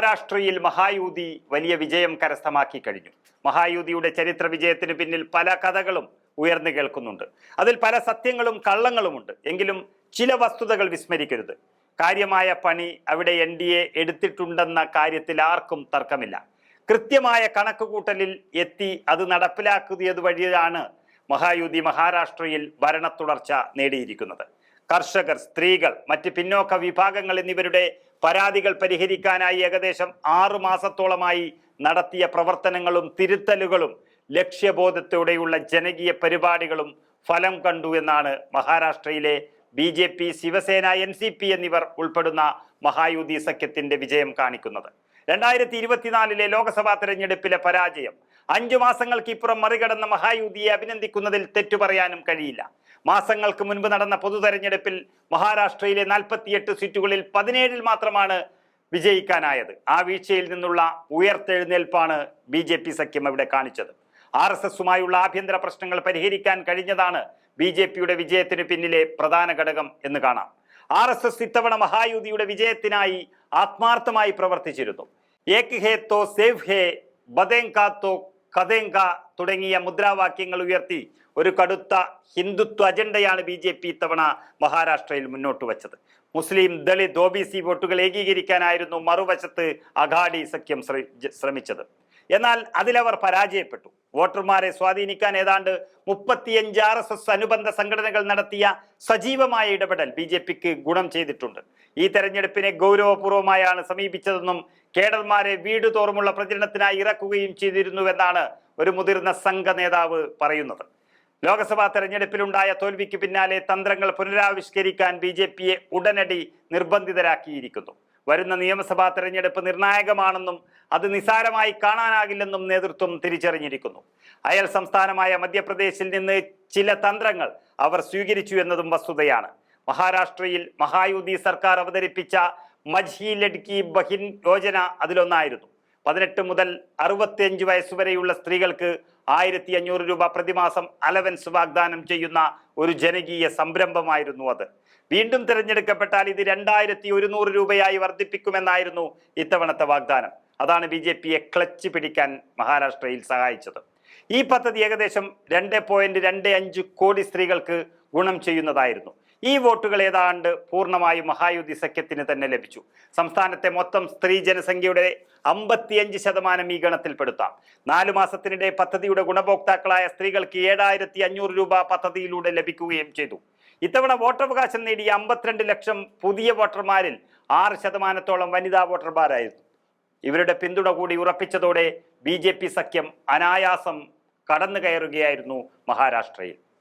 മഹാരാഷ്ട്രയിൽ മഹായൂതി വലിയ വിജയം കരസ്ഥമാക്കി കഴിഞ്ഞു. മഹായൂതിയുടെ ചരിത്ര വിജയത്തിന് പിന്നിൽ പല കഥകളും ഉയർന്നു കേൾക്കുന്നുണ്ട്. അതിൽ പല സത്യങ്ങളും കള്ളങ്ങളുമുണ്ട്. എങ്കിലും ചില വസ്തുതകൾ വിസ്മരിക്കരുത്. കാര്യമായ പണി അവിടെ എൻ ഡി എ എടുത്തിട്ടുണ്ടെന്ന കാര്യത്തിൽ ആർക്കും തർക്കമില്ല. കൃത്യമായ കണക്കുകൂട്ടലിൽ എത്തി അത് നടപ്പിലാക്കിയത് വഴിയാണ് മഹായുതി മഹാരാഷ്ട്രയിൽ ഭരണത്തുടർച്ച നേടിയിരിക്കുന്നത്. കർഷകർ സ്ത്രീകൾ മറ്റ് പിന്നോക്ക വിഭാഗങ്ങൾ എന്നിവരുടെ പരാതികൾ പരിഹരിക്കാനായി ഏകദേശം ആറു മാസത്തോളമായി നടത്തിയ പ്രവർത്തനങ്ങളും തിരുത്തലുകളും ലക്ഷ്യബോധത്തോടെയുള്ള ജനകീയ പരിപാടികളും ഫലം കണ്ടു എന്നാണ് മഹാരാഷ്ട്രയിലെ B J P Shiv Sena N C P എന്നിവർ ഉൾപ്പെടുന്ന മഹായുതി സഖ്യത്തിന്റെ വിജയം കാണിക്കുന്നത്. രണ്ടായിരത്തി ഇരുപത്തിനാലിലെ ലോക്സഭാ തെരഞ്ഞെടുപ്പിലെ പരാജയം അഞ്ചു മാസങ്ങൾക്ക് ഇപ്പുറം മറികടന്ന മഹായുതിയെ അഭിനന്ദിക്കുന്നതിൽ തെറ്റു പറയാനും കഴിയില്ല. മാസങ്ങൾക്ക് മുൻപ് നടന്ന പൊതു തെരഞ്ഞെടുപ്പിൽ മഹാരാഷ്ട്രയിലെ നാൽപ്പത്തിയെട്ട് സീറ്റുകളിൽ പതിനേഴിൽ മാത്രമാണ് വിജയിക്കാനായത്. ആ വീഴ്ചയിൽ നിന്നുള്ള ഉയർത്തെഴുന്നേൽപ്പാണ് ബി ജെ പി സഖ്യം ഇവിടെ കാണിച്ചത്. ആർ എസ് എസുമായുള്ള ആഭ്യന്തര പ്രശ്നങ്ങൾ പരിഹരിക്കാൻ കഴിഞ്ഞതാണ് ബി ജെ പിയുടെ വിജയത്തിന് പിന്നിലെ പ്രധാന ഘടകം എന്ന് കാണാം. ആർ എസ് എസ് ഇത്തവണ മഹായുതിയുടെ വിജയത്തിനായി ആത്മാർത്ഥമായി പ്രവർത്തിച്ചിരുന്നു. ഏക് ഹേ തോ സേവ് ഹേ ബദേങ്ക തോ കഥേങ്ക തുടങ്ങിയ മുദ്രാവാക്യങ്ങൾ ഉയർത്തി ഒരു കടുത്ത ഹിന്ദുത്വ അജണ്ടയാണ് ബി ജെ പി ഇത്തവണ മഹാരാഷ്ട്രയിൽ മുന്നോട്ട് വച്ചത്. മുസ്ലിം ദളിത് ഒ ബി സി വോട്ടുകൾ ഏകീകരിക്കാനായിരുന്നു മറുവശത്ത് അഘാഡി സഖ്യം ശ്രമിച്ചത്. എന്നാൽ അതിലവർ പരാജയപ്പെട്ടു. വോട്ടർമാരെ സ്വാധീനിക്കാൻ ഏതാണ്ട് മുപ്പത്തിയഞ്ച് ആർ എസ് എസ് അനുബന്ധ സംഘടനകൾ നടത്തിയ സജീവമായ ഇടപെടൽ ബി ജെ പിക്ക് ഗുണം ചെയ്തിട്ടുണ്ട്. ഈ തെരഞ്ഞെടുപ്പിനെ ഗൗരവപൂർവമായാണ് സമീപിച്ചതെന്നും കേഡർമാരെ വീട് തോറുമുള്ള പ്രചരണത്തിനായി ഇറക്കുകയും ചെയ്തിരുന്നുവെന്നാണ് ഒരു മുതിർന്ന സംഘ നേതാവ് പറയുന്നത്. ലോക്സഭാ തെരഞ്ഞെടുപ്പിലുണ്ടായ തോൽവിക്ക് പിന്നാലെ തന്ത്രങ്ങൾ പുനരാവിഷ്കരിക്കാൻ ബി ജെ പിയെ ഉടനടി നിർബന്ധിതരാക്കിയിരിക്കുന്നു. വരുന്ന നിയമസഭാ തെരഞ്ഞെടുപ്പ് നിർണായകമാണെന്നും അത് നിസാരമായി കാണാനാകില്ലെന്നും നേതൃത്വം തിരിച്ചറിഞ്ഞിരിക്കുന്നു. അയൽ സംസ്ഥാനമായ മധ്യപ്രദേശിൽ നിന്ന് ചില തന്ത്രങ്ങൾ അവർ സ്വീകരിച്ചു എന്നതും വസ്തുതയാണ്. മഹാരാഷ്ട്രയിൽ മഹായുതി സർക്കാർ അവതരിപ്പിച്ച മജ്ഹി ലഡ്കി ബഹിൻ യോജന അതിലൊന്നായിരുന്നു. പതിനെട്ട് മുതൽ അറുപത്തിയഞ്ച് വയസ്സുവരെയുള്ള സ്ത്രീകൾക്ക് ആയിരത്തി അഞ്ഞൂറ് രൂപ പ്രതിമാസം അലവൻസ് വാഗ്ദാനം ചെയ്യുന്ന ഒരു ജനകീയ സംരംഭമായിരുന്നു അത്. വീണ്ടും തിരഞ്ഞെടുക്കപ്പെട്ടാൽ ഇത് രണ്ടായിരത്തി ഒരുന്നൂറ് രൂപയായി വർദ്ധിപ്പിക്കുമെന്നായിരുന്നു ഇത്തവണത്തെ വാഗ്ദാനം. അതാണ് ബി ജെ പിയെ ക്ലച്ച് പിടിക്കാൻ മഹാരാഷ്ട്രയിൽ സഹായിച്ചത്. ഈ പദ്ധതി ഏകദേശം രണ്ട് പോയിന്റ് രണ്ട് അഞ്ച് കോടി സ്ത്രീകൾക്ക് ഗുണം ചെയ്യുന്നതായിരുന്നു. ഈ വോട്ടുകൾ ഏതാണ്ട് പൂർണമായും മഹായുതി സഖ്യത്തിന് തന്നെ ലഭിച്ചു. സംസ്ഥാനത്തെ മൊത്തം സ്ത്രീ ജനസംഖ്യയുടെ അമ്പത്തിയഞ്ച് ശതമാനം ഈ ഗണത്തിൽപ്പെടുത്താം. നാലു മാസത്തിനിടെ പദ്ധതിയുടെ ഗുണഭോക്താക്കളായ സ്ത്രീകൾക്ക് ഏഴായിരത്തി അഞ്ഞൂറ് രൂപ പദ്ധതിയിലൂടെ ലഭിക്കുകയും ചെയ്തു. ഇത്തവണ വോട്ടവകാശം നേടിയ അമ്പത്തിരണ്ട് ലക്ഷം പുതിയ വോട്ടർമാരിൽ ആറ് ശതമാനത്തോളം വനിതാ വോട്ടർമാരായിരുന്നു. ഇവരുടെ പിന്തുണ കൂടി ഉറപ്പിച്ചതോടെ ബി സഖ്യം അനായാസം കടന്നു കയറുകയായിരുന്നു മഹാരാഷ്ട്രയിൽ.